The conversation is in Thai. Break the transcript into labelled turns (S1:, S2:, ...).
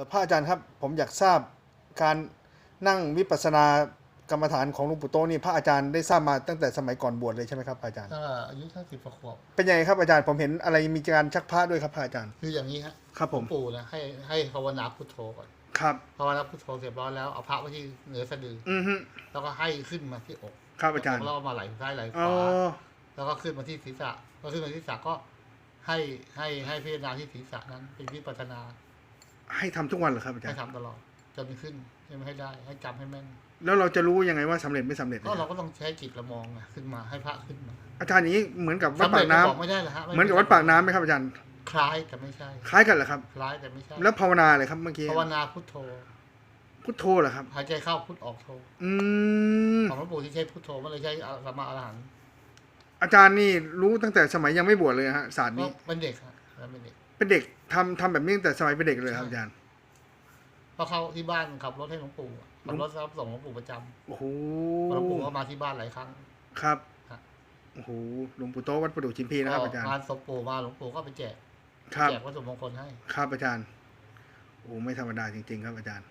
S1: อพระอาจารย์ครับ ผมอยากทราบการนั่งวิปัสสนากรรมฐานของหลวงปู่โตะนี่พระอาจารย์ได้ทราบมาตั้งแต่สมัยก่อนบวชเลยใช่ไหมครับอาจารย์
S2: ถ้าอายุสักสิบกว่าขวบ
S1: เป็นยังไงครับอาจารย์ผมเห็นอะไรมีการชักพระด้วยครับพระอาจารย์
S2: คืออย่างนี้ฮะ
S1: ครับผม
S2: ปู่นะให้ให้ภาวนาพุทโธก่อน
S1: ครับ
S2: ภาวนาพุทโธเสร็จร้อยแล้วเอาพระไว้ที่เหนือสะดือ
S1: อือฮึ
S2: แล้วก็ให้ขึ้นมาที่อก
S1: ครับอาจารย์
S2: แล้วก็มาไหล่ซ้ายไหล่ข
S1: อ๋อ
S2: วาแล้วก็ขึ้นมาที่ศีรษะพอขึ้นมาที่ศีรษะก็ให้ให้ให้พิจารณาที่ศีรษะนั้นเป็นวิปัสสนา
S1: ให้ทำทุกวันเหรอครับอาจาร
S2: ให้
S1: ย์
S2: ทำตลอดจนขึ้นให้มันให้ได้ ให้จำให้แม่น
S1: แล้วเราจะรู้ยังไงว่าสำเร็จไม่สำเร็จ
S2: ก็เราก็ต้องใช้จิตละมองไงขึ้นมาให้พระขึ้นมา
S1: อาจารย์อย่างนี้เหมือนกับวัด
S2: สำ
S1: ปา
S2: เร็จ
S1: กน้ำ
S2: บอกไม่ได้เหรอฮะ
S1: เหมือนกับวัดปากน้ำไหมครับอาจารย์
S2: คล้ายแต่ไม่ใช่
S1: คล้ายกันเหรอครับ
S2: คล้ายแต่ไม่ใช่
S1: แล้วภาวนาอะไรครับเมื่อกี้
S2: ภาวนาพุทโธ
S1: พุทโธเหรอครับ
S2: หายใจเข้าพุทออกโธ
S1: อืม
S2: ของหลวงปู่ที่ใช้พุทโธไม่ได้ใช้สัมมาอรหันต์
S1: อาจารย์นี่รู้ตั้งแต่สมัยยังไม่บวชเลยฮะศาสตร์
S2: ก็
S1: นี้
S2: เป็นเด็กฮะแล้วเป็นเด็ก
S1: เป็นเด็ก ทำทำแบบนี้ตั้งแต่สมัยเป็นเด็กเลยครับอาจารย์
S2: เพราะเขาที่บ้านขับรถให้หลวงปู่ขับรถรับส่งหลวงปู่ประจ
S1: โอ้โหำ
S2: หลวงปู่ก็มาที่บ้านหลายครั้ง
S1: ครับ
S2: ครับ
S1: โอ้โหหลวงปู่โตะวัดประดู่ชิมพีนะครับอาจารย์
S2: งานศพปู่มาหลวงปู่ก็ไปแจก
S1: ครับ
S2: แจกวัตถุมงคลให้
S1: ครับอาจารย์โอ้ไม่ธรรมดาจริง ๆ ครับอาจารย์